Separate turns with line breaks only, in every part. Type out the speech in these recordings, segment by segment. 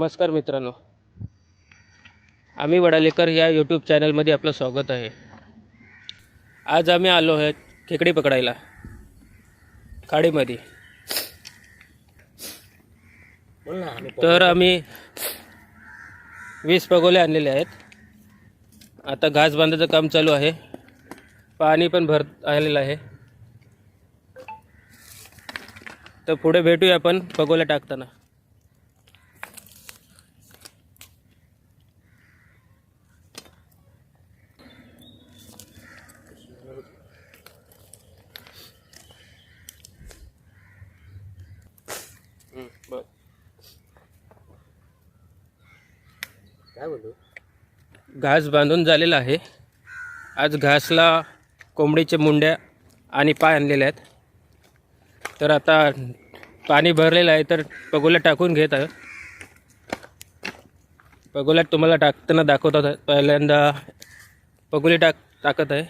नमस्कार मित्रांनो. आम्ही वडालेकर या यूट्यूब चॅनलमध्ये आपलं स्वागत आहे. आज आम्ही आलो आहे खेकडी पकडायला. खाडीमध्ये. तर आम्ही वीस पगोले आणलेले आहेत. आता घास बांधायचं काम चालू आहे. पाणी पण भर आलेलं आहे. तर पुढे भेटूया आपण पगोल्या टाकताना.
काय बोलू?
घास बांधून झालेला आहे. आज घासला कोंबडीचे मुंड्या आणि पाय आणलेले आहेत. तर आता पाणी भरलेलं आहे तर पगोल्या टाकून घेत आहे. पगोल्यात तुम्हाला टाकताना दाखवतात पहिल्यांदा पगोली टाक टाकत आहे.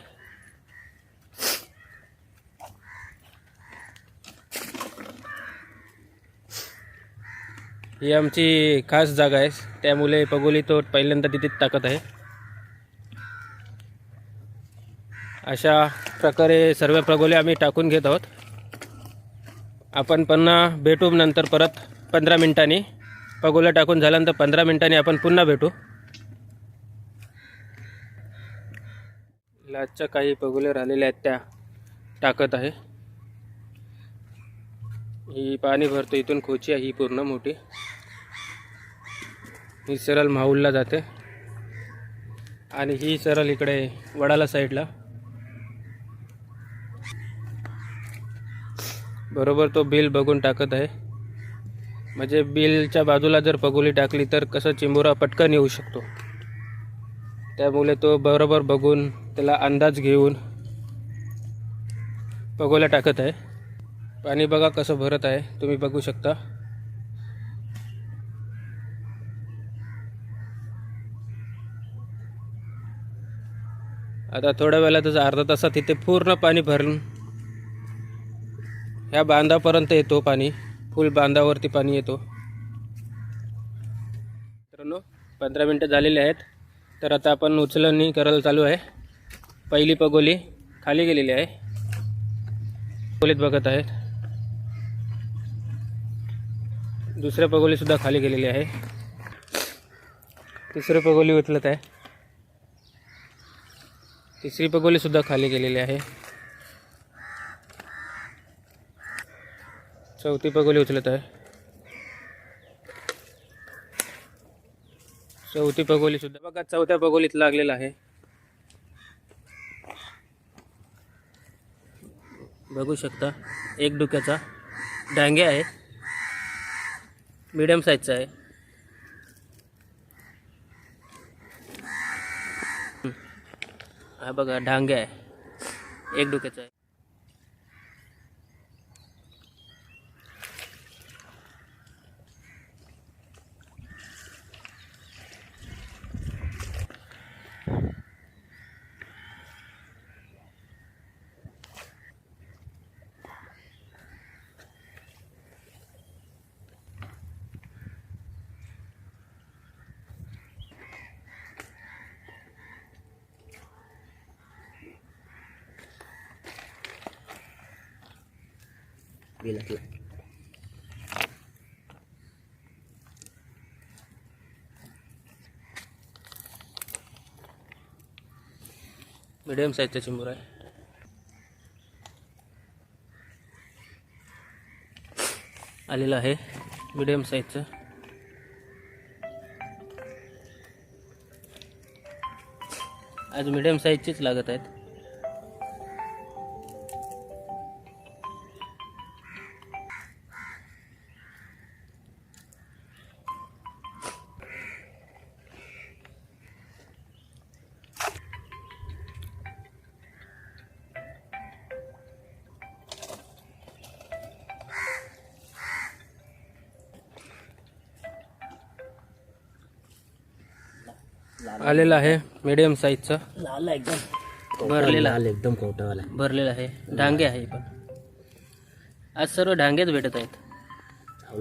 ही आमची खास जागा आहे. त्यामुळे पगोली तो पहिल्यांदा तिथे टाकत आहे. अशा प्रकारे सर्व पगोले आम्ही टाकून घेत आहोत. आपण पुन्हा भेटू नंतर परत पंधरा मिनिटांनी. पगोल्या टाकून झाल्यानंतर पंधरा मिनिटांनी आपण पुन्हा भेटू. लाचच्या काही पगोले राहिलेल्या आहेत त्या टाकत आहे. ही पाणी भरतो इथून खोची आहे ही पूर्ण मोठी. ही सरळ माहूलला जाते. आणि ही सरळ इकडे वडाला साईडला. बरोबर तो बिल बघून टाकत आहे. म्हणजे बिलच्या बाजूला जर पगोली टाकली तर कसं चिंबोरा पटकन येऊ शकतो. त्यामुळे तो बरोबर बघून त्याला अंदाज घेऊन पगोल्या टाकत आहे. पाणी बघा कसं भरत आहे. तुम्ही बघू शकता. आता थोड्या वेळातच अर्धा तासात इथे पूर्ण पाणी भरून ह्या बांधापर्यंत येतो पाणी. फुल बांधावरती पाणी येतो. मित्रांनो पंधरा मिनटं झालेली आहेत. तर आता आपण उचलणी करायला चालू आहे. पहिली पगोली खाली गेलेली आहे. पगोलीत बघत आहेत. दुसऱ्या पगोलीसुद्धा खाली गेलेली आहे. तिसरी पगोली उचलत आहे. तिसरी पगोलीसुद्धा खाली गेलेली आहे. चौथी पगोली उचलत आहे. चौथी पगोली सुद्धा बघा चौथ्या पगोलीत लागलेला आहे. बघू शकता एक डोक्याचा डांगे आहे. मीडियम साईजचा आहे. हा बघा डांगे आहे. एक डोक्याचा आहे.
बिलातला
मीडियम साईजचा चिंबूर आहे. आलेलं आहे मीडियम साईजचं. आज मीडियम साईजचीच लागत आहेत. आलेला आहे मिडियम साईजचा
लाला एकदम.
भरलेला.
आले एकदम कोटावाला
भरलेला आहे. डांगे आहे पण. आज सर्व डांगेच भेटत आहेत.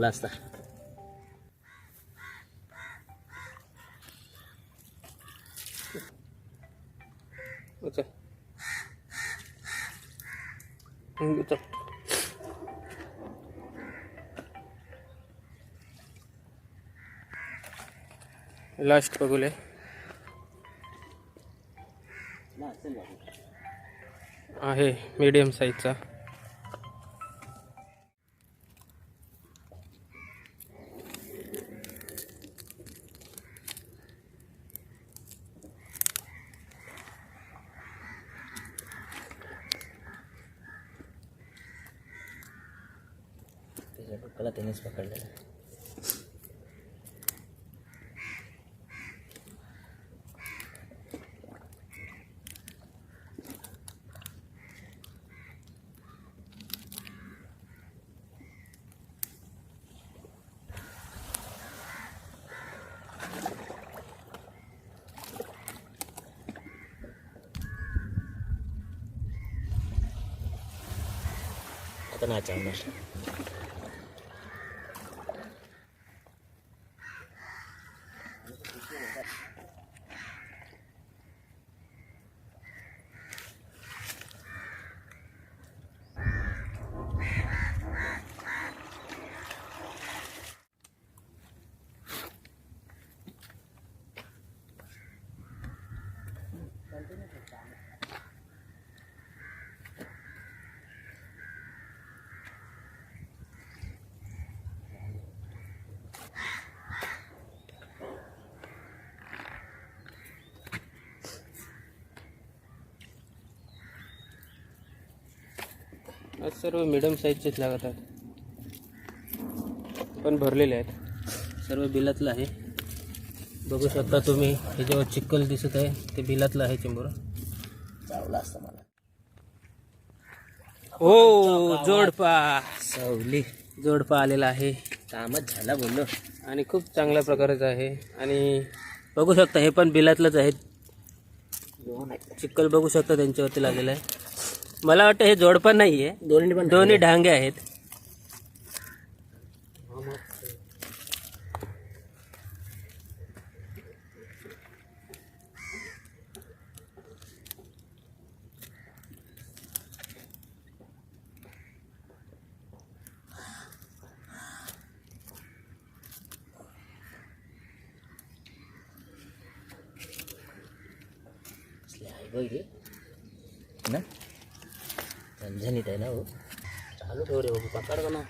असता.
लास्ट बघूले. आहे मीडियम साईजचा
त्याच्या डोक्याला त्यानेच पकडलेला आता नाचावणार
आज सर्व मिडियम साईजचेच लागत आहेत. पण भरलेले आहेत. सर्व बिलातलं आहे. बघू शकता तुम्ही हे जेव्हा चिक्कल दिसत आहे ते बिलातलं आहे चिंबोरा.
चावला असतं मला
हो जोडपा.
सावली.
जोडपा आलेला आहे.
कामच झाला बोललो.
आणि खूप चांगल्या प्रकारचं आहे. आणि बघू शकता हे पण बिलातलंच आहे. चिक्कल बघू शकता त्यांच्यावरती लागलेलं आहे. मला वाटतं हे जोडपा नाही आहे
दोन्ही पण
दोन्ही ढांगे. आहेत.
हे. ना? झणझणीत आहे ना हो चालू ठेव रे बाबू पकड का ना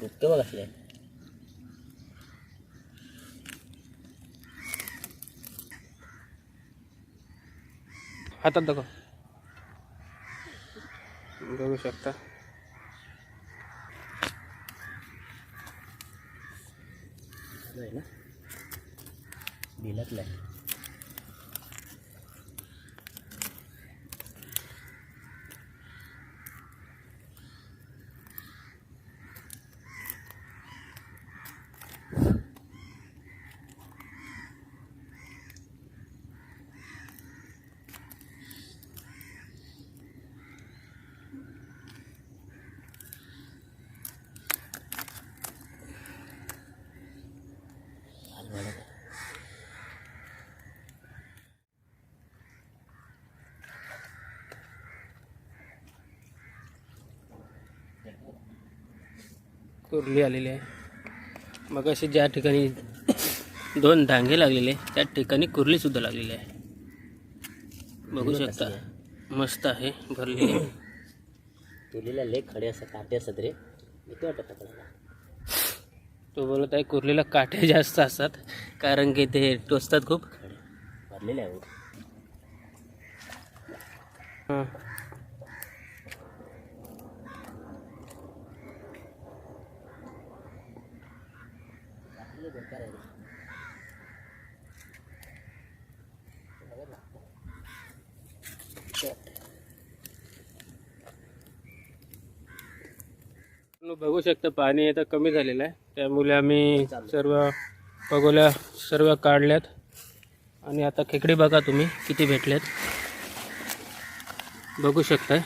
दुखते बघ असले
हातात दाखव बघू शकता
चालू आहे ना बिलातलं आहे
कुर्ली आलेली आहे. मग अशी ज्या ठिकाणी दोन धांगे लागलेले त्या ठिकाणी कुर्लीसुद्धा लागलेली आहे. बघू शकता. मस्त आहे भरलेली आहे.
तुलीला लय खडे असं काटे असतात रे. भीती वाटत
तो बोलत आहे कुर्लीला काठे जास्त असतात कारण की ते टोचतात खूप.
खडे. भरलेले आहे हो.
हां
लय बेकार आहे रे.
तुम्ही बघू शकता पाणी आता कमी झालेलं आहे. त्यामुळे आम्ही सर्व पगोल्या सर्व काढल्यात. आणि आता खेकडे बघा तुम्ही किती भेटल्यात बघू शकताय.